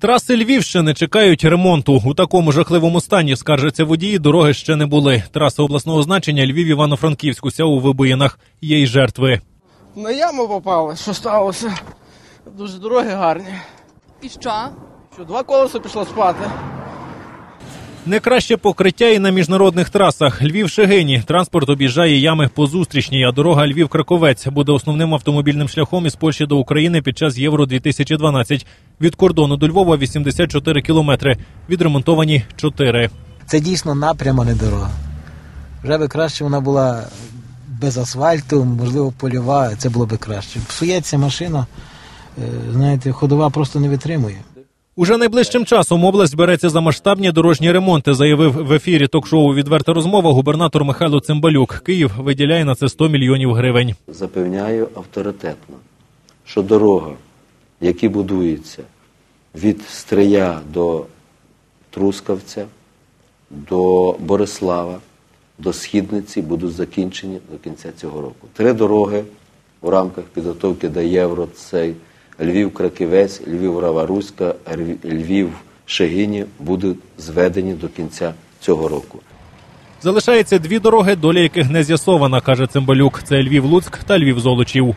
Траси Львівщини чекають ремонту. У такому жахливому стані скаржаться водії. Дороги ще не були. Траса обласного значення Львів Івано-Франківськ уся у вибоїнах. Є й жертви. На яму попали, що сталося. Дуже дороги гарні. І що? Що два колеса пішло спати. Не краще покриття і на міжнародних трасах. Львів Шегині. Транспорт об'їжджає ями по зустрічній, а дорога Львів Краковець буде основним автомобільним шляхом із Польщі до України під час Євро 2012 Від кордону до Львова 84 кілометри. Відремонтовані 4. Це дійсно напряма не дорога. Вже би краще вона була без асфальту, можливо, польова, це було би краще. Псується машина, е, знаєте, ходова просто не витримує. Уже найближчим часом область береться за масштабні дорожні ремонти, заявив в ефірі ток-шоу Відверта розмова губернатор Михайло Цимбалюк. Київ виділяє на це 100 мільйонів гривень. запевняю авторитетно, що дорога, які будуються від Стрия до Трускавця, до Борислава, до Східниці, будуть закінчені до кінця цього року. Три дороги в рамках підготовки до Євро це Львів-Краківець, Львів-Рава-Руська, Львів-Шегині будуть зведені до кінця цього року. Залишається дві дороги, доля яких не з'ясована, каже Цимбалюк. Це Львів-Луцьк та Львів-Золочів.